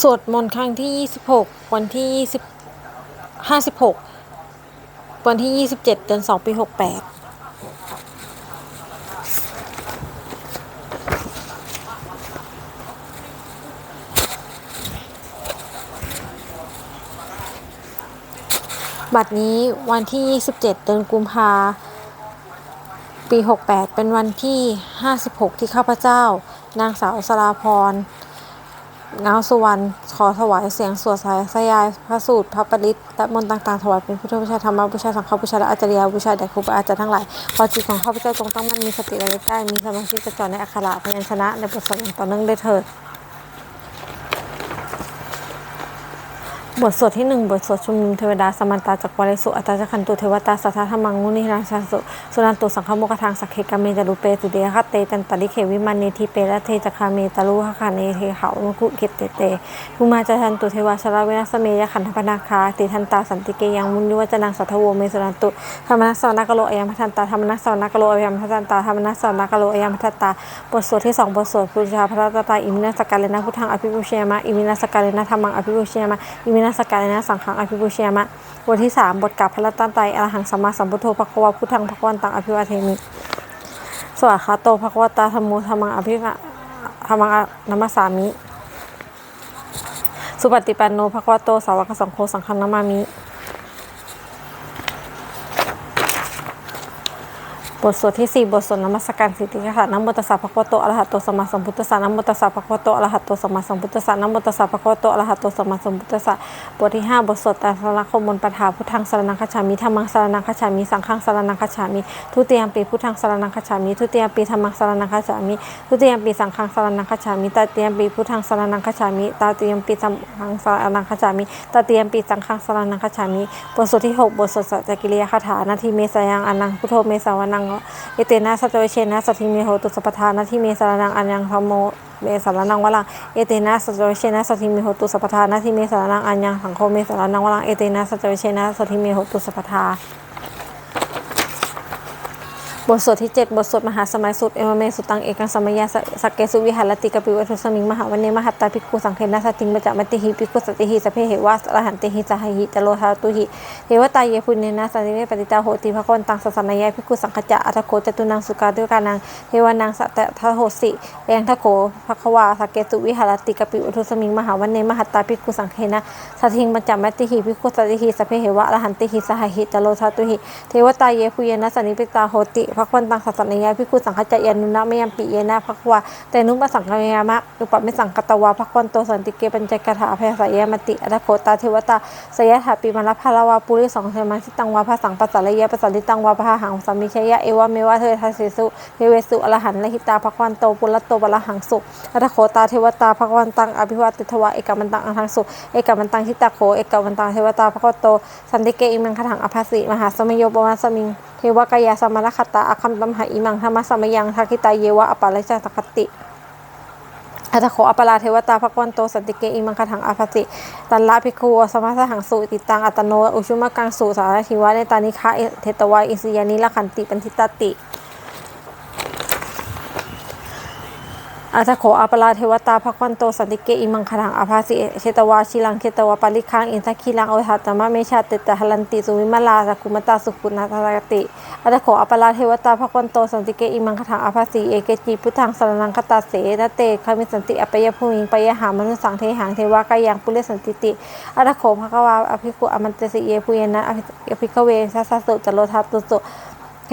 สวดมนต์ครั้งที่ 26 วันที่20 56 วันที่ 27เดือน2 ปี 68บัดนี้วันที่ 27 เดือนกุมภาปี 68 เป็นวันที่ 56 ที่ข้าพเจ้า นางสาวสราพร งาสุวรรณขอถวายเสียงสวดสายสยายพระสูตรพระปริตและมนต์ต่างๆถวายเป็นพุทธบูชาธรรมบูชาสังฆบูชาและอาจารยบูชาแด่ครูบาอาจารย์ทั้งหลายพอจิตของข้าพเจ้าจงตั้งมั่นมีสติระลึกได้มีสมาธิจดจ่อในอัคระพยัญชนะในบทสวดต่อเนื่องได้เถิด บทสวดที่หนึ่งบทสวดชุมนุมเทวดาสมันตาจักวาลสุอัตตาจักขันตุเทวตาสัทธธรรมังมุนิราชาสุสุนันตุสังฆโมกทางสักเคกามเมจารุเปสุเดคเตจันตริเขวิมันเนทีเประเทจคาเมตาลุหะคาเนเทเขามคุเกตเตเตภูมาจทันตุเทวาชราเวนัสเมยขันธปนาคาติทันตาสันติเกยังมุนิวัจนังสัทธโวเมสุนันตุธรรมนัสสวนกโลอยัมพัทันตาธรรมนัสสวนกโลอยัมพัทันตาธรรมนัสสวนกโลอยัมพัทันตาบทสวดที่สองบทสวดพุทธาพระตตาอิมินาสการเลนะพุทธังอภิปุชยมะอิมินาสกาเลนะธรรมังอภิปุชยมะอิมินาสการนะสังฆังอภิปุเชยมะบทที่สามบทกับพระรัตนตรัยอรหังสัมมาสัมพุทโธภควาพุทธังภควันตังอภิวาเทมิสวัสดีโตภควตาธรรมูธรรมังอภิวะธรรมังนัมมสสามิ สุปฏิปันโนภควโตสาวกสังโฆสังฆนามามิ บทสวดที่ 4 บทสวดนมัสการสิทธิค่ะนโมตัสสะภะคะวะโตอะระหะโตสัมมาสัมพุทธัสสะนโมตัสสะภะคะวะโตอะระหะโตสัมมาสัมพุทธัสสะนโมตัสสะภะคะวะโตอะระหะโตสัมมาสัมพุทธัสสะบทที่ 5 บทสวดตาสรณคมมนต์ปฐาพุทธังสรณังคัจฉามิธัมมังสรณังคัจฉามิสังฆังสรณังคัจฉามิทุติยมปีพุทธังสรณังคัจฉามิทุติยมปีธัมมังสรณังคัจฉามิทุติยมปีสังฆังสรณังคัจฉามิตาติยมปีพุทธังสรณังคัจฉามิตาติยมปีสังฆังสรณังคัจฉามิตาติยมปีสังฆังสรณังคัจฉามิบทสวดที่ 6 บทสวดสัจจกิริยาคาถานาทีเมสยังอนังพุทโธเมสาวนังเอเตนะสัจเวเชนะสัทธิเมโหตุสัพทานาทิเมสารนังอัญญังธรรมโมเมสารนังวลังเอเตนะสัจเวเชนะสัทธิเมโหตุสัพทานาทิเมสารนังอัญญังสังโฆเมสารนังวลังเอเตนะสัจเวเชนะสัทธิเมโหตุสัพพทา บทสวดที่ 7 บทสวดมหาสมัยสุดเอมเมสุตังเอกังสมัยยาสักเกสุวิหารติกปิวัตุสมิงมหาวันเนมหัตตาภิกขุสังเขนะสติงมจามติหิภิกขุสติหิสเพเหวะอรหันติหิสหหิจโลทาตุหิเทวตาเยพุเนนะสันติเมปฏิตาโหติภควันตังสัสนายภิกขุสังขจะอัตโกจตุนังสุกาด้วยกานังเทวานังสัตทโหสิแรงทโขภควาสักเกสุวิหารติกปิวัตุสมิงมหาวันเนมหัตตาภิกขุสังเขนะสติงมจามติหิภิกขุสติหิสเพเหวะอรหันติหิสหหิจโลทาตุหิเทวตาเยพุเยนะสันนิปิตาโหติภควันตังสัสนายภิกขุสังขจะยานุนะมยัมปิเยนะภควาแต่นุปสังกยามะอุปไมิสังกตวาภควันโตสันติเกปัญจกถาภยสายมติอัตโคตาเทวตาสยถาปิมาลภารวาปุริสองเทมันสิตังวาภาสังปัสสะรยะปัสสะลิตังวาภาหังสามิชยะเอวะเมวะเททัสสิสุเทเวสุอรหันละหิตาภควันโตปุระโตบลหังสุอัตโคตาเทวตาภควันตังอภิวาติทวะเอกมันตังอังทังสุเอกมันตังทิตาโคเอกมันตังเทวตาภควันโตสันติเกอิมังคถังอภัสสิมหาสมโยปมาสมิง เทวกายาสมณคตาอคัมตัมหาอิมังธรรมสมยังทักิตาเยวะอปาริจตคติอัตโขอปราเทวตาภควันโตสันติเกอิมังคถังอาภัสิตันละภิกขุสมัสหังสุติตังอัตโน อุชุมะกังสุสารทิวะในตานิคะเทตวาอิสิยานิละขันติปันทิตติ อาจจะขออาปราเทวตาภควันโตสันติเกอิมังคถังอาภาสิเชตวาชิลังเชตวาปาริคังอินทักขีลังโอทัตมะเมชาเตตะหลันติสุวิมลาสกุมตาสุขุนาทารติอาจจะขออาปราเทวตาภควันโตสันติเกอิมังคถังอาภาสิเอเกจิพุทธังสรนังคตาเสนเตคามิสันติอปยภูมิปยหามนุสังเทหังเทวากายังปุเรสันติติอาจจะขอภควาอภิกุอมันเตสิเยภูเยนะอภิกเวสัสสุจโลทัตตุสุ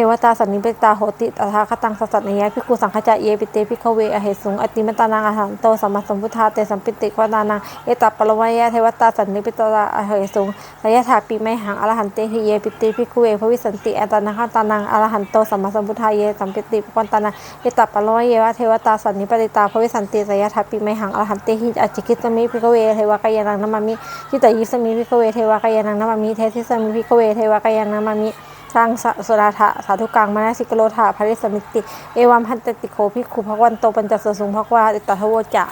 วตาสันนิปิตาโหติตถาคตังสัสสะนยะพิกุสังขจาเยปิเตพิกเวอเหสุงอติมตานังอหันโตสัมมาสัมพุทธาเตสัมปิติควานานังเอตัปปะละวายะเทวตาสันนิปิตาอเหสุงสยถาปิไมหังอรหันเตหิเยปิเตพิกเวภวิสันติอตานังตานังอรหันโตสัมมาสัมพุทธาเยสัมปิติควาตานังเอตัปปะละวายะเทวตาสันนิปติตาภวิสันติสยถาปิไมหังอรหันเตหิอจิกิตมิพิกเวเทวกายานังนัมมามิทิตยิสมิพิกเวเทวกายานังนัมมามิเทสิสมิพิกเวเทวกายานังนัมมามิ สร้างสุราธะสาธุกังมานาสิกโลธาภริสมิติ เอวัมพันตติโคภิกขุภควันโตปัญจสสุงภควาติตถโวจะ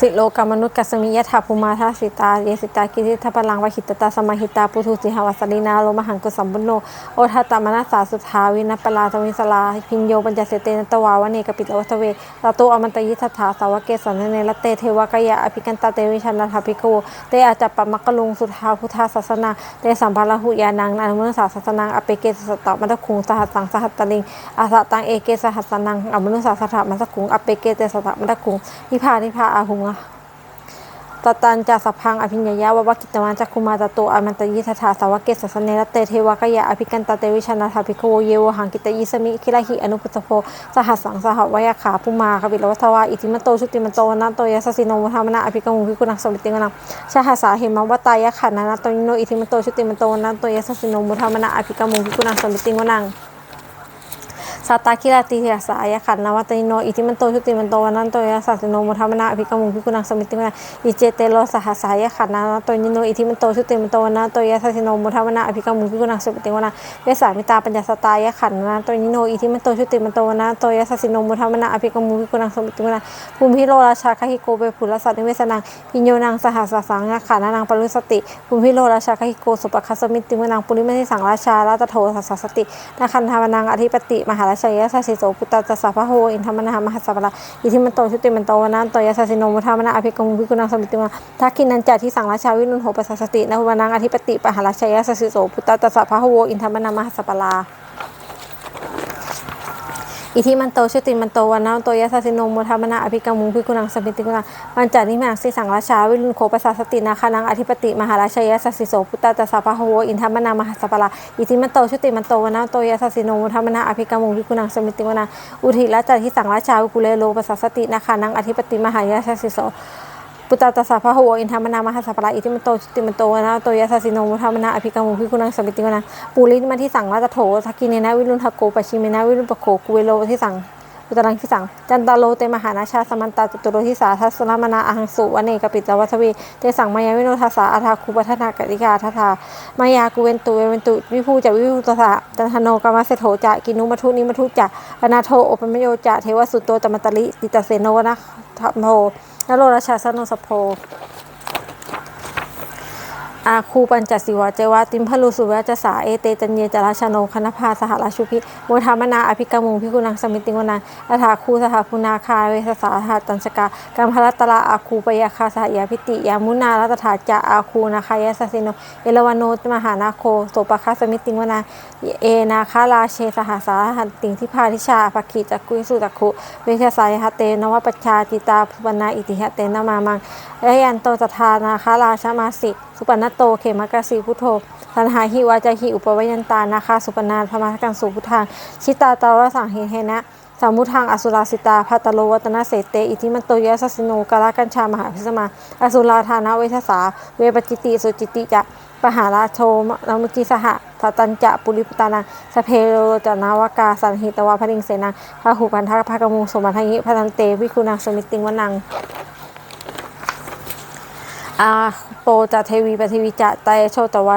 สิโลกามนุษย์กัสมิยะถาภูมาทาสิตาเยสิตากิริทพลังวหิตตาสมาหิตาปุถุสิหวัสลีนาโลมหังกุสัมบุญโนโอทัตตมนัสสาสุทาวินัปลาตวิสลาพิญโยปัญจเสเตนตวาวเนกปิตวัตเวตาโตอมันตยิทัฏฐาสาวกเกสันเนลเตเทวกายะอภิกันตาเตวิชันนาทาภิโวเตอาจัปปมักกะลุงสุทาพุทธาศาสนาเตสัมภาระหุยานังอนานุสาศาสนังอเปเกสสตะมัตคุงสหัสสังสหัตตลิงอาสตังเอเกสหัสสนังอมนสาสถามัตคุงอเปเกเตสตมัตคุงนิพานิพาอาหุง ตตันจาสพังอภิญญาวะวะกิตวันจักคุมาตโตอมันตยิทัฏฐาสาวกเกสสเนรเตเทวกยะอภิกันตเตวิชนาทาภิโวเยวหังกิตยิสมิคิลหิอนุปตโพสหัสสังสหวยขาภูมาคบิลวัทวาอิติมโตชุติมโตนาโตยสสิโนมุทามนาอภิกมุภิกุณังสมิติงนังชาหาสาเหมวตายะขันนาโตยิโนอิติมโตชุติมโตนาโตยสสิโนมุทามนาอภิกมุภิกุณังสมิติงนัง สาตาคิราติเทสายขันนวัตนิโนอิทิมันโตชุติมันโตวันนันโตยสัสโนมุทามนาอภิกมุพิกุณังสมิติวนาอิเจเตโลสหัสายขันนาโตนิโนอิทิมันโตชุติมันโตวันนันโตยสัสโนมุทามนาอภิกมุพิกุณังสมิติวนาเวสามิตาปัญญาสตายขันนาโตนิโนอิทิมันโตชุติมันโตวันนันโตยสัสโนมุทามนาอภิกมุพิกุณังสมิติวนาภูมิโลราชาคหิโกเปภุลสัตนิเวสนังพิญโยนังสหัสสังขันนางปรุสติภูมิโลราชาคหิโกสุปคัสสมิติวนังปุริมณิสังราชาราตโทสัสสตินาคันธานังอธิปติมหาราชยสัสสิโสปุตตะสัพพะโหอินทมนะมหัสสะปะละอิทิมันโตชุติมันโตวนะโตยะสัสิโนมุทามนะอภิกมุภิกุณังสมิติมาทักขินันจัที่สังราชาวินุนโหปสัสสตินะวันังอธิปติปหาราชยสัสิโสปุตตะสัพพะโหอินทมนะมหัสสะปะลา อิทิมันโตชุติมันโตวันนาโตยะสัสสิโนโมทามนาอภิกรมุงพิกุณังสมิติกุณังมันจนิมังสิสังราชาวิรุณโคปัสสตินาคานังอธิปติมหาราชยะสัสิโสพุตตะสัพพะโหอินทามนามหาสปะลาอิทิมันโตชุติมันโตวันนาโตยะสัสสิโนโมทามนาอภิกรมุงพิกุณังสมิติกุณังอุทิละจัที่สังราชาวิกุเลโลปัสสตินาคานังอธิปติมหายะสัสสิโส ปุตตะตัสสะพะโหอินทามนามหัสสะปะระอิทิมันโตชุติมันโตนะโตยะสสสิโนมุทามนาอภิกรรมุพิกุณังสัมปิติวนะปูริมาที่สั่งราชโถทักกิเนนะวิรุณทโกปชิเมนะวิรุณปโคกุเวโลที่สั่งอุตรังที่สั่งจันตาโลเตมหานาชาสมันตาจตุโรทิสาทัสสลามนาอหังสุวเนกปิตวัทวีเตสั่งมายาวิโนทัสสะอาทาคูปัทนากติกาทัทามายากุเวนตุเวเวนตุวิภูจะวิภูตสะจันทโนกามเสโถจะกินุมัทุนิมัทุจะปนาโทอปมโยจะเทวสุตโตจมัตตลิติตเสโนนะธรรมโหนโรราชาสนุสโพ อาคูปัญจสิวะเจวะติมพลูสุวะจสาเอเตจันเยจราชโนคณภาสหราชุพิโมทามนาอภิกรมุงพิกุนังสมิติวนังอัฐาคูสหพุนาคาเวสสาหาตัญชกากัมพรัตตลาอาคูปยาคาสหยาพิติยามุนารัตถาจะอาคูนาคายสสิโนเอลวโนตมหานาโคโสปคาสมิติวนังเอนาคาราเชสหาสาหันติงทิพาทิชาภคีจักกุยสุจักขุเวชสายหเตนวปัชชาจิตาภุปนาอิติหเตนมามังยยันโตตถานาคาราชมาสิ สุปนัโตเขมกสีพุทโธสันหาหิวาจาหิอุปวยันตานาคาสุปนานพมากังสุพุทธังชิตาตาวสังเฮเฮนะสามุทังอสุราสิตาพัตโลวัตนาเสเต อิทิมันโตยะสสสิโนกาลกัญชามหาพิสมา อสุราธานาเวทสา เวปจิติสุจิติจะปหาราโชมนมุจิสหะทตันจะปุริปตานังสเพโรจนาวกาสันหิตวาพริงเสนังพระหูพันธะพระกมุงสมบัติหิพันเตวิคุนังสมิติงวนัง อาโปจะเทวีปฏิวิจะไตโชตวา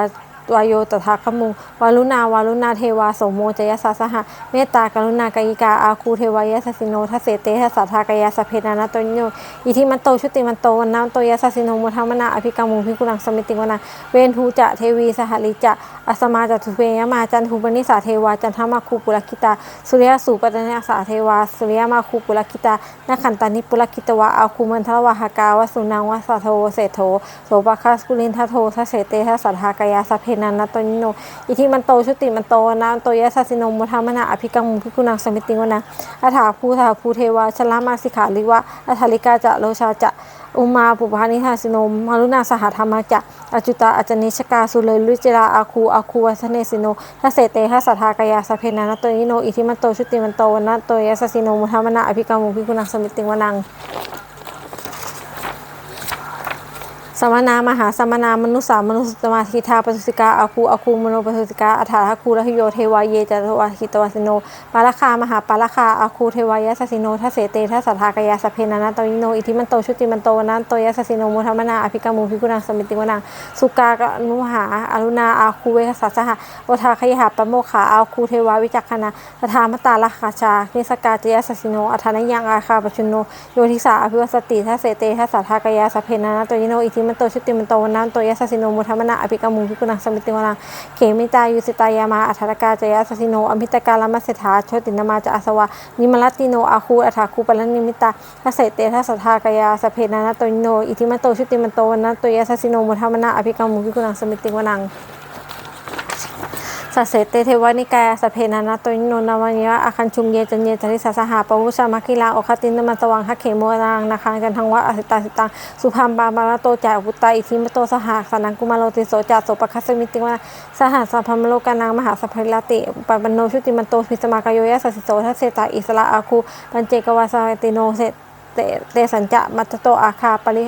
วายโยตถาคมุงวารุณาวารุณาเทวา โสโมจยสสสหะเมตตากรุณากายิกาอาคูเทวายสสสิโนทัสเสเตทัสสะทากายาสเพนานาตโยอิทิมันโตชุติมันโตวันน้ำโตยสสสิโนมุทามนาอภิกรรมุงพิกุลังสมิติวนาเวนทูจะเทวีสหลิจะอสมาจัตุเวยมาจันทูปนิสาเทวาจันทมาคูปุรคิตา สุริยสูปตนิสาเทวา สุริยมาคูปุรคิตานาขันตานิปุรคิตวะอาคูมันทวะหากาวสุนังวสสะโทเศโธโสปะคัสกุลินทโททัสเสเตทัสสะทากายาสเพนานาโตนิโนอิทิมันโตชุติมันโตนะโตยะสัสิโนมุทามนาอภิกังมุพิกุณังสมิติวนะอัฐาภูถาภูเทวาชลามาสิขาลิวะอัฐาลิกาจะโลชาจะอุมาปุพานิทาสิโนมารุณาสหธรรมจะอจุตาอจนิชกาสุเลยลุจิราอาคูอาคูวัสเนสิโนทัสเสเตทัสสะทากายาสเพนานะโตนิโนอิทิมันโตชุติมันโตนะโตยะสัสสิโนมุทามนาอภิกังมุพิกุณังสมิติวนัง มนามหาสมนา มนุสามนุสสมาธิทาปสุสิกาอาคูอาคูมโนปสุสิกาอัฏฐาคูรหิโยเทวายเยจตวาหิตวาสิโนปาลคามหาปาลคาอาคูเทวายสสิโนทัสเสเตทัสสทากยาสเพนานาตวิโนอิทิมันโตชุติมันโตวนันโตยสสิโนมุธรรมนาอภิกามุภิกุนังสมิติวนังสุกากนุหาอรุณาอาคูเวคสัสหะโอทาคยหาปโมขาอาคูเทวาวิจักขณาสทามตาลคาชาเนสกาจยสสิโนอัฏฐานยังอาคาปชุนโนโยทิสาอภิวสติทัสเสเตทัสสทากยาสเพนานาตวิโนอิทิมันโตชุติมันโตวนันโตยสสิโนมุธมนาอภิกามุพิกุณังสมิติวนังเขมิตายุสิตายามาอัฏฐกาจยสสิโนอมิตกาลมัสเสถาโชตินามาจะอาสวานิมลติโนอาคูอัฏฐาคูปลนิมิตาทัศเสเตทัสสทากายาสเพนานาตโนอิทิมันโตชุติมันโตวนันโตยสสิโนมุธมนาอภิกามุพิกุณังสมิติวนัง สัเสเตเทวานิกายสพเพนานาตวิโนนาวันยะอาคันชุมเยจันเยจริสาสหาปวุชามัคิลาโอคตินมัสวังคัคเขโมรังนาคากันทังวะอสิตาสิตังสุพัมบามาลโตจ่าอุตตาอิทิมโตสหาสนังกุมาโลติโสจาโสปคัสมิติวาสหัสสัพพมโลกานังมหาสัพพลติปัปโนชุติมันโตพิสมากายโยยะสสิโสทัสเสตาอิสระอาคูปัญเจกวาสาติโนเสตเตสัญจะมัตโตอาคาปริ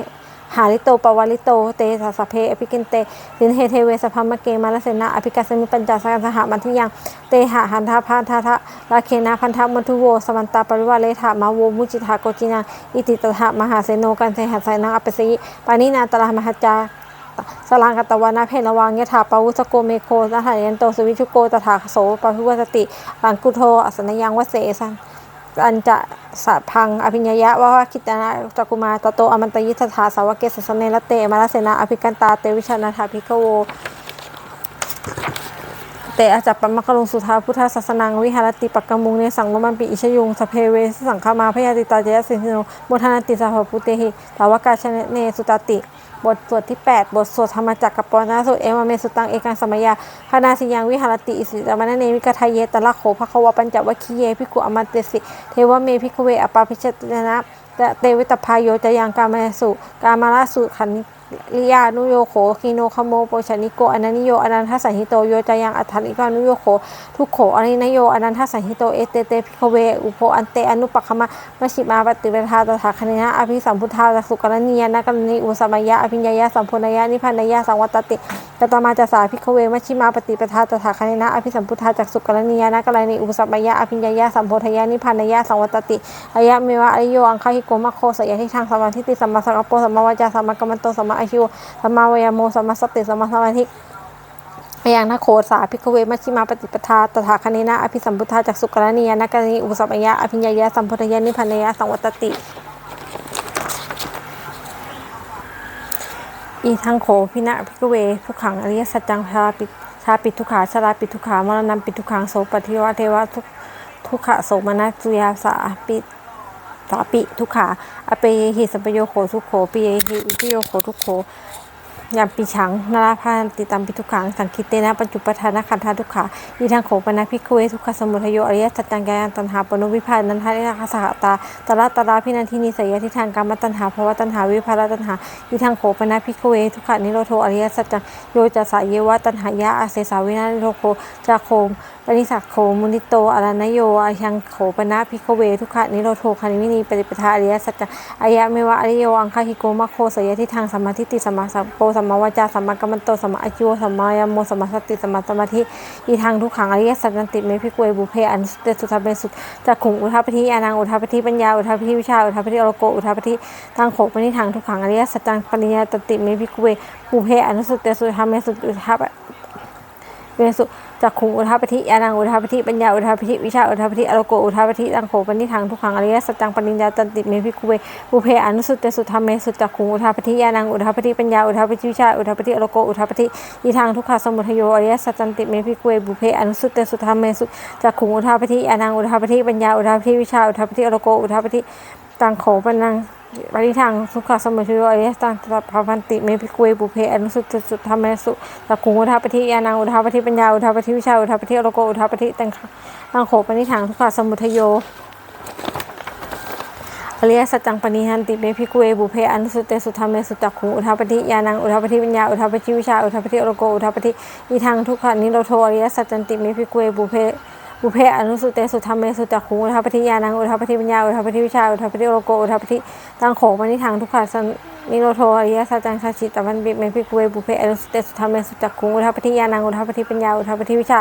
หาลิโตปวาลิโต เตสัสสพเพอภิกินเตสินเฮเทเวสพพมะเกมาลเสนาอภิกัสมิปัญจสังสหมันทิยังเตหะหันทาพันธะทะลาเคนะพันธะมัทุโวสมันตาปริวาเลถามาโวมุจิทาโกจินังอิติตถะมหาเสโนกันเทหัสไสนังอปสิปานินาตระมหจาสลังกตวานาเพนวังยถาปวุสโกเมโคสหายันโตสวิชุโกตถาโสปะพิวสติลังกุโทอสนยังวเสสัน อันจะสะพังอภิญญะวะวคิตนาจักุมาตโตอมันตยิทธาสาวกเกสสเนละเตมาลเสนาอภิกันตาเตวิชนาทาภิกโว เตอาจัปปมะกลงสุทาพุทธศาสนังวิหารติปักกมุงเนสังโมันปิอิชยุงสเพเวสสังฆามาพยาติตาเจยสินโนโมทนาติสาภพุเตหิตาวกาชเนสุตติ บทสวดที่ 8 บทสวดธรรมจักรกับปนาสุเอวเมสุตังเอกังสมัยยาพนาสิยังวิหารติอิสิตามนเนมิกทายเยตละโขภควปัญจวัคคีเยพิกุอมันเตสิ เทวเมพิกเวอปาพิชตนะเตวิตพายโยจะยังกามสุกามาลสุขัน ลิยานุโยโขคิโนคโมโปชนิโกอนันิโยอนันทสันหิโตโยจายังอัฏฐานิกานุโยโขทุกโขอนินโยอนันทสันหิโตเอเตเตพิกเวอุโพอันเตอนุปัคมะมชิมาปฏิเวทาตถาคเนนะอภิสัมพุทธาสุกรณียนะกรณีอุสมัยยะอภิญญายะสัมพุนยะนิพพานยะสังวัตติตตมาจาสาพิกเวมชิมาปฏิปทาตถาคเนนะอภิสัมพุทธาจากสุกรณียนะกรณีอุสมัยยะอภิญญายะสัมโพธยะนิพพานยะสังวัตติอายะเมวะอริโยอังคาหิโกมะโคสยะทิทางสมาธิติสัมมาสังกปโปสัมมาวจาสัมมากัมมันโตสัมมาอายุสัมมาวายโมสัมมาสติสัมมาสมาธิยังนโคสาพิกเวมัชชิมาปฏิปทาตถาคเนนะอภิสัมพุทธาจากสุกรณียนะกรณีอุปสัมยะอภิญญายะสัมพุทธยะนิพพานยะสังวัตติ อีทังโขพินะพิกเวทุกขังอริยสัจจังชาปิชาปิทุขาชาลาปิทุขามรณะปิทุขังโสปฏิวะเทวะทุกทุกขะโสมนัสสุยาสาปิ สาปิทุกขาอเปเยหิสัมปโยโขทุกโขปิเยหิอิปิโยโขทุกโข ยามปีฉังนาราพานติตัมปิทุกขังสังคิเตนะปัจจุปทานะขันธาทุกขาอีทังโขปนะพิกเวทุกขสมุทโยอริยสัจจังแกนตันหาปนุวิพานันทานิราคสหตาตระตระพินันทินิสยทิทางกรรมตันหาภาวตันหาวิภารตันหาอีทังโขปนะพิกเวทุกขานิโรโทอริยสัจจังโยจะสายเยวะตันหายะอาเสสาวินานิโรโคจาโคมปณิสักโขมุนิโตอารานโยอายังโขปนะพิกเวทุกขะนิโรโทคานิวินีปฏิปทาอริยสัจจะอายะเมวะอริโยอังคาฮิโกมะโคสยทิทางสัมมาทิฏฐิสมมาสัมโปสัมมาวาจาสัมมากัมมันโตสัมมาอายุสัมมายโมสัมมาสติสัมมาสมาธิอีทางทุกขังอริยสัจจันติเมพิกเวบุเพอนุสเตสุทธเบสุจักขุงอุทัปฏิอานังอุทัปฏิปัญญาอุทัปฏิวิชาอุทัปฏิอโลโกอุทัปฏิทางโขปนิทางทุกขังอริยสัจจังปริญญาตติเมพิกเวบุเพอนุสเตสุทธเมสุอุทัปเวสุ จักขุงอุทาปฏิยานังอุทาปฏิปัญญาอุทาปฏิวิชาอุทาปฏิอโลโกอุทาปฏิตังโขปนิทังทุกขังอริยสัจจังปริญญาตันติเมพิคุเวบุเพอนุสุตเตสุธรรมเมสุจักขุงอุทาปฏิยานังอุทาปฏิปัญญาอุทาปฏิวิชาอุทาปฏิอโลโกอุทาปฏิยีทางทุกขสมุทโยอริยสัจจันติเมพิคุเวบุเพอนุสุตเตสุธรรมเมสุจักขุงอุทาปฏิยานังอุทาปฏิปัญญาอุทาปฏิวิชาอุทาปฏิอโลโกอุทาปฏิตังโขปนัง ปริทังสุขสมุทโยอริยสังตถาพันติเมพิกเวบุเพอนุสุตสุธรรมสุตะคุงอุทาปฏิยานังอุทาปฏิปัญญาอุทาปฏิวิชาอุทาปฏิโลโกอุทาปฏิตังตังโขปนิทังทุขสมุทโยอริยสัจจังปณิหันติเมพิกุเวบุเพอนุสุเตสุธรรมสุจักขุงอุทาปฏิยานังอุทาปฏิปัญญาอุทาปฏิวิชาอุทาปฏิโลโกอุทาปฏิอีทางทุกขานิโรโทอริยสัจจันติเมพิกุเวบุเพ บุเพอนุสุเตสุธรรมเมสุจักขุงอุทาปฏิญาณังอุทาปฏิปัญญาอุทาปฏิวิชาอุทาปฏิโลโกอุทาปฏิตังโขปนิทังทุกขาสนิโรโทอริยสัจจังชาชิตวันบิเมพิกเวบุเพอรุสเตสุธรรมเมสุจักขุงอุทัปปฏิญาณังอุทัปปฏิปัญญาอุทัปปฏิวิชา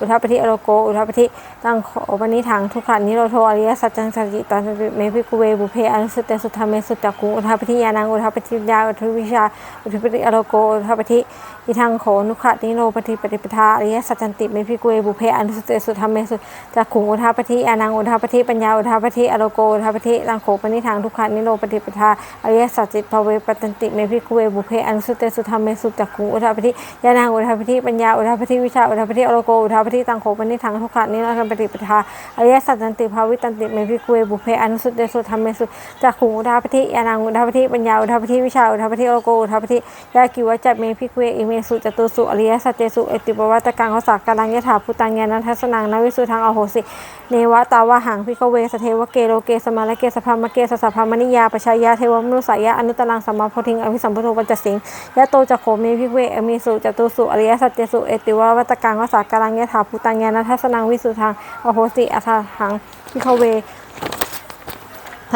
อุทัปปฏิโลโกอุทัปปฏิตังโขปนิถังทุกขันนิโรโทอริยสัจจังชาชิตวันบิเมพิกเวบุเพอรุสเตสุธรรมเมสุจักขุงอุทัปปฏิญาณังอุทัปปฏิปัญญาอุทัปปฏิวิชาอุทัปปฏิโลโกอุทัปปฏิ อิทังโขนุขะนิโรปฏิปฏิปทาอริยสัจจันติเมพิกเวบุเพอนุสเตสุธรรมเมสุจักขุงอุทัปฏิญาณังอุทัปฏิปัญญาอุทัปฏิอโลโกอุทัปฏิตังโขปนิถังทุกขันนิโรปฏิปทาอริยสัจจิตภเวปตันติเมพิกเวบุเพอนุสเตสุธรรมเมสุจักขุงอุทัปฏิญาณังอุทัปฏิปัญญาอุทัปฏิวิชาอุทัปฏิอโลโกอุทัปฏิตังโขปนิถังทุกขันนิโรปฏิปทาอริยสัจจันติภาวิตันติเมพิกเวบุเพอนุสเตสุธรรมเมสุจักขุงอุทัปฏิญาณังอุทัปฏิปัญญาอุทัปฏิวิชาอุทัปฏิอโลโกอุทัปฏิยากิวจัตเมพิกเอิเมสุจตุสุอริยสัจเจสุเอติปวัตกังขสักกาลังยถาพุตังญาณทัสสนังนวิสุทางอโหสิ เนวะตาวะหังพิกเวสเทวเกโลเกสมาลเกสภามเกสสะภามนิยาปชายาเทวมนุสายะอนุตรังสัมมาโพธิงอภิสัมพุทโธปัจจสิงยะโตจักโขเมพิกเวอเมสุจตุสุอริยสัจเจสุเอติววัตกังขสักกาลังยถาพุตังญาณทัสสนังวิสุทางอโหสิอัฏฐหังพิกเว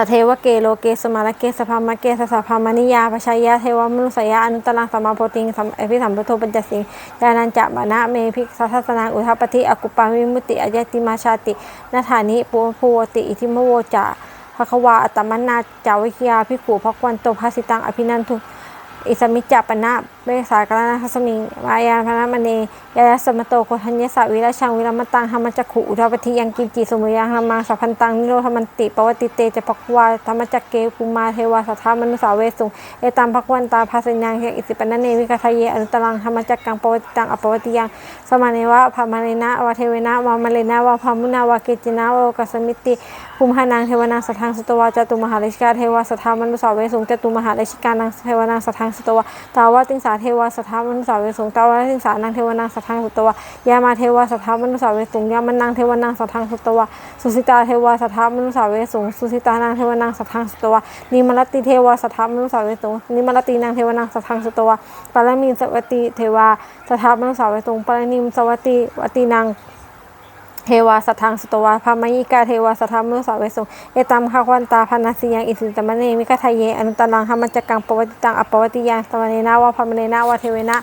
สเทวเกโลเกสมาลเกสภามเกสสะภามนิยาปชายะเทวมนุสยาอนุตตรังสมาโพธิงสัมเอภิสัมปโทปัญจสิงยานันจะบานะเมพิกสัสสนังอุทัปปฏิอกุปามิมุติอายติมาชาตินาฐานิปุภูวติอิทิมโวจะภควาอัตตมนาจาวิคยาภิกขุภควันโตภาสิตังอภินันทุอิสมิจจปนะ เบสากรณทัสมิงมายาพนมณียายสมโตโคทัญญสาวิราชังวิรมตังธรรมจักขุอุทัปปฏิยังกินจิสมุยังธรรมังสัพพันตังนิโรธมันติปวติเตจะภควาธรรมจักเกภูมาเทวาสัทธามนุสาเวสุงเอตัมภควันตาภาสัญญังอิสิปนเนวิกาทะเยอนุตรังธรรมจักกังปวติตังอปวติยังสมาเนวะภามาเนนะวะเทเวนะวะมาเลนะวะภามุนาวะเกจินะวะกัสมิติภูมิหานังเทวนังสัทธังสตวาจตุมหาเลชิกาเทวาสัทธามนุสาเวสุงจตุมหาเลชิกานังเทวนังสัทธังสตวาตาวะติงสาเทวาสัทธามนุสาเวสุงตาวะติงสานังเทวนังสัทธังสุตวายามาเทวาสัทธามนุสาเวสุงยามันนังเทวนังสัทธังสุตวาสุสิตาเทวาสัทธามนุสาเวสุงสุสิตานังเทวนังสัทธังสุตวานิมรติเทวาสัทธามนุสาเวสุงนิมรตินางเทวนังสัทธังสุตวาปารมีสวัตติเทวาสัทธามนุสาเวสุงปารณิมสวัตติวตินัง เทวาสัทธังสุตวาพามายิกาเทวาสัทธามุสาเวสุเอตัมขควันตาพานาสิยังอิสิตมะเนมิกาทะเยอนุตตรังหามจักกังปวัติตังอปวัติยังตมเนนาวะพามเนนาวะเทเวนะ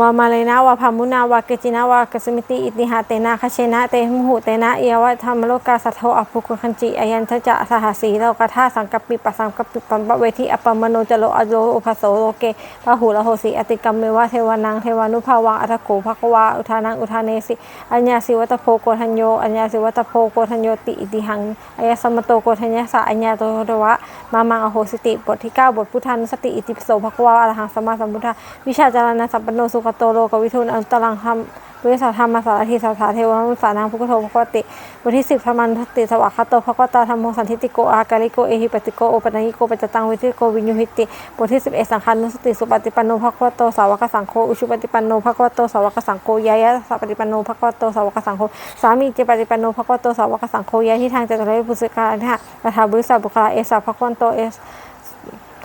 วามาเลนะวาพามุนาวาเกจินะวากสมิติอิติหาเตนะคเชนะเตมุหุเตนะเอวะธรรมโลกาสัทโธอภุกคันจิอายันทจะสหสีโลกธาสังกปิปะสังกปิปัมปะเวทิอปมโนจโลอโลอุภโสโลเกปะหูละโหสีอติกรรมเมวะเทวานังเทวานุภาวังอัตโขภควาอุทานังอุทาเนสิอัญญาสิวัตโพโกทัญโยอัญญาสิวัตโพโกทัญโยติอิติหังอัญสมโตโกทัญญาสะอัญญาโตโตวะมามังอโหสิติบทที่9บทพุทธานุสติอิติปโสภควาอรหังสมมาสัมพุทธาวิชาจารณะสัมปันโนสุขโตโลกวิทูลอันตรังธรรมวิสาธรรมสารทิสาสาเทวมุสานังพุทโธภควติบทที่10ธรรมันติสวะคตโตภควตาธรรมโมสันทิติโกอาการิโกเอหิปติโกโอปัญิโกปัจจตังวิทิโกวิญญูหิติบทที่11สังฆานุสติสุปฏิปันโนภควโตสาวกสังโฆอุชุปฏิปันโนภควโตสาวกสังโฆยายะสัปฏิปันโนภควโตสาวกสังโฆสามีเจปฏิปันโนภควโตสาวกสังโฆยะที่ทางจตุรวิปุสิกานะฮะตถาบุริสบุคลาเอสาภควโตเอส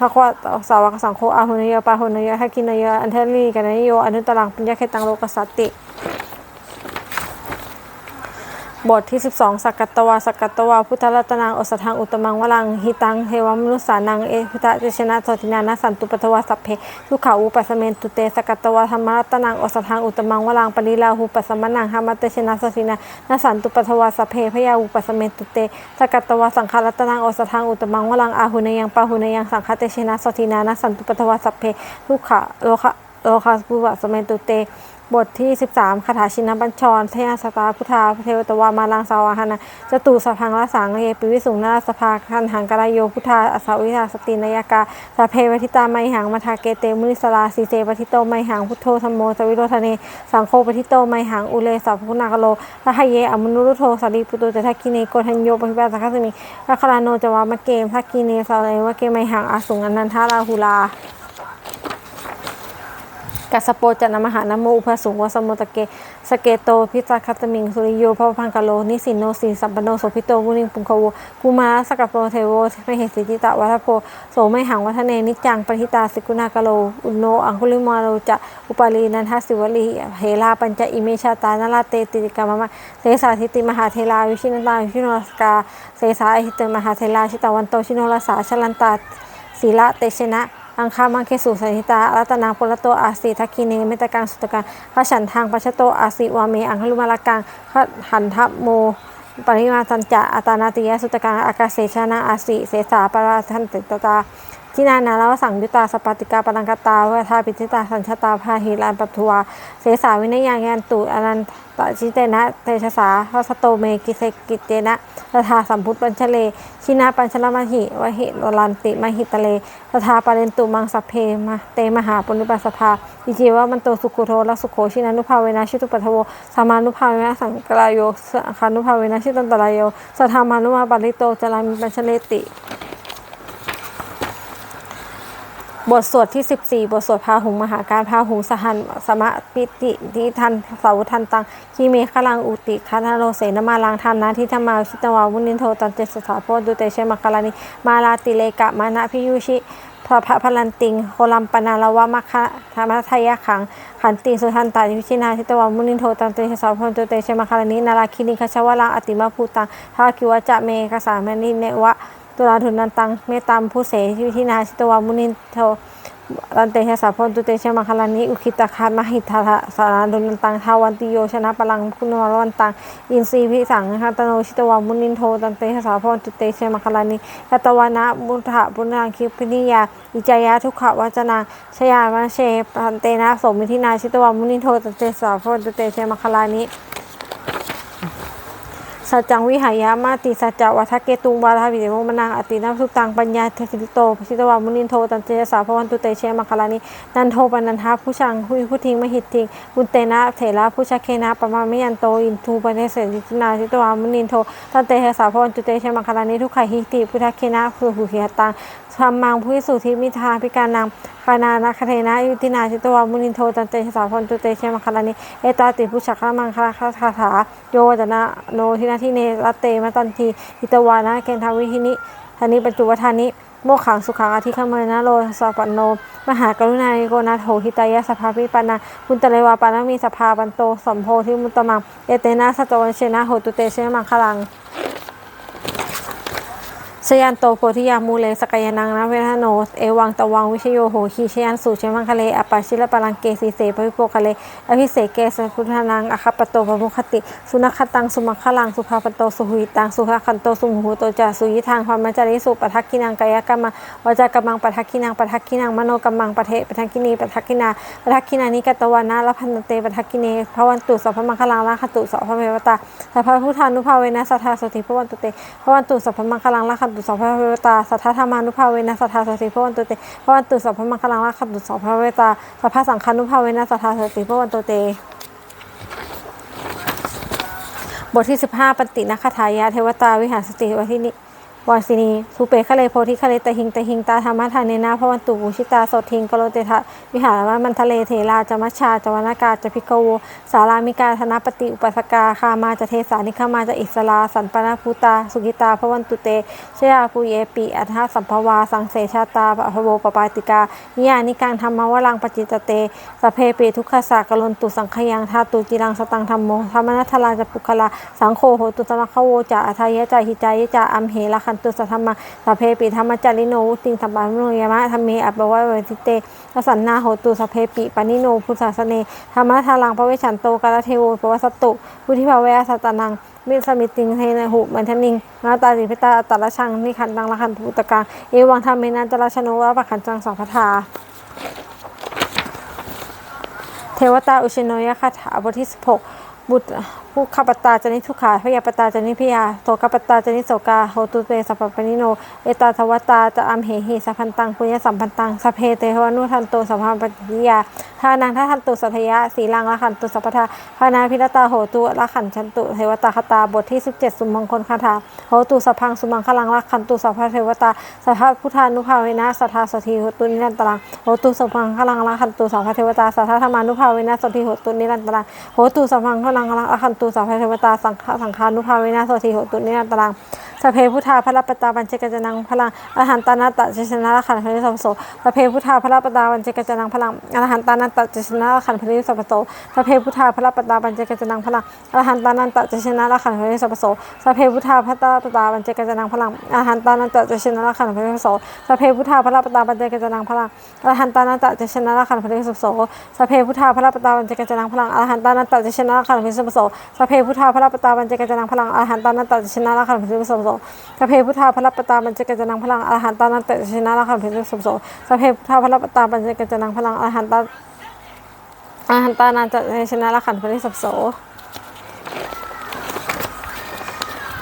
พระควาสาวกสังโฆอาหุนยปาหุนยทักกินยอันเทลีกันนโยอนุตรังปัญญาเคตังโลกสัตติ บทที่ 12 สักกัตตวาสักกัตตวาพุทธรัตนังอสทังอุตมังวลังหิตังเทวมนุสานังเอพุทธเจชนะโสตินานะสันตุปทวาสัพเพทุขาอุปัสเมนตุเตสักกัตตวาธรรมรัตนังอสทังอุตมังวลังปริลาหูปัสมนังธรรมเตชนะโสตินานะสันตุปทวาสัพเพพยาอุปัสเมนตุเตสักกัตตวาสังฆรัตนังอสทังอุตมังวลังอาหุนยังปาหุนยังสังฆเตชนะโสตินานะสันตุปทวาสัพเพทุขาโลคะโลคาปุปัสสเมนตุเต บทที่ 13คาถาชินบัญชรเทยสตาพุทธาเทวตวามาลังสาวาหนะจตุสพังละสังเยปิวิสุงนาสภาคันหังกรายโยพุทธาอสาวิทาสตินยากาสาเพวทิตาไมหังมาทาเกเตมุนิสลาสีเจปทิโตไมหังพุทโธธรรมโมสวิโรธเนสังโฆปทิโตไมหังอุเลสัพพุนากโลละหเยอมนุรุโทสารีปุตุเจทักกิเนโกทัญโยปภิปาสักขสมิละคลาโนจวามะเกมทักกิเนสาเลวะเกไมหังอาสุงอนันทาราหุลา กัสโปจันมหานโมอุปสุงวสมุตเก สเกโตพิตาคัตมิง สุริโยพระพังกโล นิสินโนสีสัมปโนโสพิโตมุนิงปุงคโวกุมาสกปโปเทโวมเหสิจิตะวัฏโพโสไมหังวัฒเนนิจังปริตาสิกุณากโล อุนโนอังคุลิมาโลจะอุปาลีนันทสิวลีเหลาปัญจอิเมชาตานาลาเตติกามะมะเสสาทิติมหาเทลาวิชินตาวิชิโนสกาเสสาอหิตมหาเทลาชิตาวันโตชิโนลสาชลันตาศีละเตชนะ อังคามังเคสุสันนิตารัตนาพลโตอาสีทักคีเนเมตกังสุตกังพระฉันทางปัชโตอาสีวาเมอังคลุมาลกังพระหันทัพโมปริมาสัญจะอัตานาติยสุตกังอากาเสชนะอาสีเสสาปราทันติตตา ทินานาลวสังยุตาสปติกาปนังกตาเวทาปิจิตาสัญชตาพาหิรันปัทวาเสสาวินยังยันตุอนันตจิเตนะเตชะสาพระสโตเมกิเสกิเตนะตถาสัมพุทธปัญชเลชินาปัญชลมหิวหิโรลันติมหิตเลตถาปาเรนตุมังสัพเพมาเตมหาปุณิปัสสภาอิจิวะมันโตสุขุโทลักสุโขชินานุภาเวนะชิตุปัทโวสามานุภาเวนะสังกรายโยสังคานุภาเวนะชิตันตรายโยสัทธามานุมาปาริโตจารามิปัญชเลติ บทสวดที่ 14 บทสวดพาหุงมหาการพาหุงสหันสมะปิติทิทันสาวุทันตังคีเมฆลังอุติคันโรเสนมาลังธรรมนาทิธรรมาชิตวาวุนินโทตันเตสสาโพดุเตเชมกาลานิมาลาติเลกะมานะพิยุชิพระพระพลันติงโคลัมปนาลวะมะคะธรรมทายะขัง ขันติสุทันตาวิชินาทิตวามุนินโทตันเตชะสาวพนตุเตเชมคาลานินาราคินิคชวะลังอติมาภูตังทาคิวะจะเมกสามนิเนวะ ตุลาทุนันตังเมตามผู้เสวิธินาชิตวามุนินโทรันเตชะสาพนตุเตชะมังคลานิอุคิตาคามหิทาสาราดุนันตังทาวันติโยชนะพลังคุณวรวันตังอินทรีพิสังคตโนชิตวามุนินโทตันเตชะสาพนตุเตชะมังคลานิยตวานะมุทะปุนังคิพินิยาอิจายะทุกขวัจนังชยามาเชปันเตนะสมิทินาชิตวามุนินโทตันเตชะสาพนตุเตชะมังคลานิ สัจจังวิหายามาติสัจจวัฏเกตุงวาราวิเดโมมนังอตินัสุตังปัญญาเทสิโตพิตวามุนินโทตันเจสาพวันตุเตเชมังคลานินันโทปนันทาผู้ชังผู้ผู้ทิ้งมหิตทิงบุญเตนะเถระผู้ชักเคนะปมามิยันโตอินทูปเนเสสิจนาพิตวามุนินโทตันเตสาพวันตุเตเชมังคลานิทุกขหิติพุทธเคนะผู้หูเหียตังธรรมังผู้สุทิมิทาพิการนางคานานาคเทนะยุตินาทิตวามุนินโทตันเตชสาพวันตุเตเชมังคลานิเอตาติผู้ชักมังคลาคาถาถาโยจนะโนทินาทิเนรเตมาตันทีอิตวานะเกณฑาวิหินิธานิปัจจุวทานิโมขังสุขังอธิคมนะโลสปันโน มหากรุณาธิโกนาโถหิตายะสภาพิปันาคุณตะเลวาปานามีสภาบันโตสมโพธิมุตตมัง เอเตนะสตวันเชนะโหตุเตเชมังคลัง ชยันโตโพธิยามูเลสกายนังนะเวทโนสเอวังตะวังวิชโยโหขีชยันสุเชมังคะเลอปาชิลปาลังเกสีเสปวิโปคะเลอภิเสกเกสพุทธานังอคปโตปมุคติ สุนัขตังสุมังคลังสุภาปโตสุหุยตังสุขคันโตสุมหุโตจาสุยิทางความมจาริสุปทักกินังกายกรรมวาจากรรมังปทักกินังปทักกินังมโนกรรมังปะเทปทักกินีปทักกินาปทักกินานิกตวานะละพันเตปทักกิเนพระวันตุสัพพมังคลังละขตุสัพพเมวตาสัพพพุทธานุภาเวนะสัทธาสติพระวันตุเตพระวันตุสัพพมังคลังละขตุสัพพเวตาสัทธธรรมานุภาเวนะสัทธาสติพระวันตุเตพระวันตุสัพพมังคลังละขตุสัพพเวตาสัพพสังคานุภาเวนะสัทธาสติพระวันตุเตบทที่ 15ปฏินาคถายะเทวตาวิหารสติวัทินิ วาสินีสุเปคะเลโพธิคะเลตหิงตหิงตาธรรมทานเนนาพระวันตุบุชิตาสดทิงกโลเตทะวิหารวมันทะเลเทราจมัชชาจวานากาจพิกโวสารามิกาธนปฏิอุปสกาคามาจะเทสานิคามาจะอิสลาสันปนาภูตา สุกิตาพระวันตุเตชยาภูเยปิอัฏฐสัมภวา สังเสชาตาปะพโวปปาติกานิยานิกังธรรมวรังปจิตเตสเพเปทุกขสากลนตุสังขยังธาตุจิรังสตังธรรมโมธรรมนัทลาจะปุคลาสังโฆโหตุตมะคโวจะอัทายะจะหิจายะจะอัมเหละคนตุสัทธรรมสัพเพปิธรรมจาริโนติงธรรมะโนยามะธรรมเมอัปปะวะเวทิเตทสันนาโหตุสัพเพปิปานิโนพุทธาสเนธรรมะทาลังพระเวชชันโตกาลเทโวปวสตุพุทธิภาเวสัตนังมิสมิติงเทนหุมันทนิงนาตาสิพิตาอัตละชังนิคันตังละคันตุตกังเอวังธรรมเมนันตละชโนวะปะขันจังสังพทาเทวตาอุชิโนยคาถาบทที่16บุตรผู้ขับปตาจนิทุขาพยาปตาจนิพยาโสกปตาจนิโสกาโหตุเตสัพพปนิโน เอตาทวตาจะอัมเหหิสัพพันตังปุญญสัมพันตังสพเพเตหวนุทันโตสัพพะปัญญาทานังทัทันตุสัทยะสีลังละขันตุสัพพทาพานาพิรตาโหตุละขันชันตุเทวตาคตาบทที่ 17 สุมงคลคาถาโหตุสัพพังสุมังคลังละขันตุสัพพเทวตาสัพพพุทธานุภาเวนะสัทธาสถีโหตุนิรันตรังโหตุสัพพังคลังละขันตุสัพพเทวตาสัทธาธรรมานุภาเวนะสถีโหตุนิรันตรังโหตุสัพพังคลังละขันตุสัพพเทวตาสังฆสังฆานุภาเวนะโสถีโหตุเนิรันตรัง สเพพุทธาพระปตาบัญเจกจนังพลังอรหันตานาตะเจชนะขันพริสัพพโสสเพพุทธาพระปตาบัญเจกจนังพลังอรหันตานาตะเจชนะขันพริสัพพโสสเพพุทธาพระปตาบัญเจกจนังพลังอรหันตานาตะเจชนะขันพริสัพพโสสเพพุทธาพระปตาบัญเจกจนังพลังอรหันตานาตะเจชนะขันพริสัพพโสสเพพุทธาพระปตาบัญเจกจนังพลังอรหันตานาตะเจชนะขันพริสัพพโสสเพพุทธาพระปตาบัญเจกจนังพลังอรหันตานาตะเจชนะขันพริสัพพโสสเพพุทธาพระปตาบัญเจกจนังพลังอรหันตานาตะเจชนะขันพริสัพพโสสเพพุทธาพระปตาบัญเจกจนังพลังอรหันตานันเตชนะละขันเพรสมโสสเพพุทธาพระปตาบัญเจกจนังพลังอรหันตาอรหันตานันเตชนะละขันเพรสมโส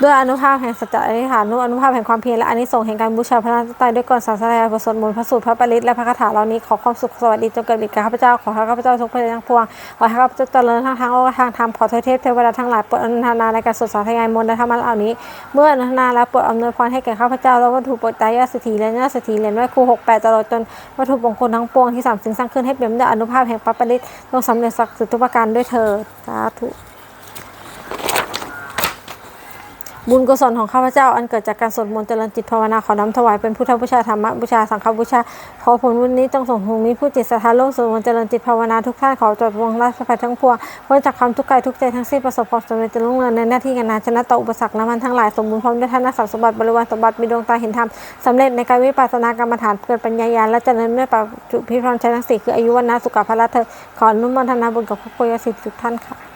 ด้วยอนุภาพแห่งสัจจะอธิษฐานนุอนุภาพแห่งความเพียรและอนิสงส์แห่งการบูชาพระรัตนตรัยด้วยก่อนศาสนาบทสวดมนต์พระสูตรพระปริตและพระคาถาเหล่านี้ขอความสุขสวัสดีจงเกิดแก่ข้าพเจ้าขอให้ข้าพเจ้าทุกประเด็นทั้งปวงขอให้ข้าพเจ้าเจริญทั้งทางโลกทางธรรมขอเทวเทพเทวดาทั้งหลายโปรดอนุทนาในการสวดสาธยายมนต์และธรรมะเหล่านี้ เมื่ออนุทนาแล้วโปรดอำนวยพรให้แก่ข้าพเจ้าและวัตถุโปรดตายยอดสถีและยอดสถีเหรียญไว้ครูหกแปดตลอดจนวัตถุมงคลทั้งปวงที่สามสิ่งสร้างขึ้นให้เป็นด้วยอนุภาพแห่งพระปริตจงสำเร็จสักดิ์สิทธิ์ทุกประการด้วยเถิดสาธุ บุญกุศลของข้าพเจ้า อันเกิดจากการสวดมนต์เจริญจิตภาวนาขอน้อมถวายเป็นพุทธบูชาธรรมบูชาสังฆบูชา ขอผลบุญนี้จงส่งถึงมีผู้จิตศรัทธาโลกสวดมนต์เจริญจิตภาวนาทุกท่านขอจดวงราชภัยทั้งพวงพ้นจากความทุกข์กายทุกใจทั้งสิ้นประสบความสำเร็จจริญรุ่งเรืองในหน้าที่การงานชนะต่ออุปสรรคและมันทั้งหลายสมบูรณ์พร้อมด้วยท่านสมบัติบริวารสมบัติมีดวงตาเห็นธรรมสำเร็จในการวิปัสสนากรรมฐานเกิดปัญญาญาณและเจริญด้วยปัจจุพิพรชัยทั้งสี่คืออายุวันนะสุขภาพละเธอขออนุโมทนาบุญกับครอบครัวญาติสิทธิ์ทุกท่านค่ะ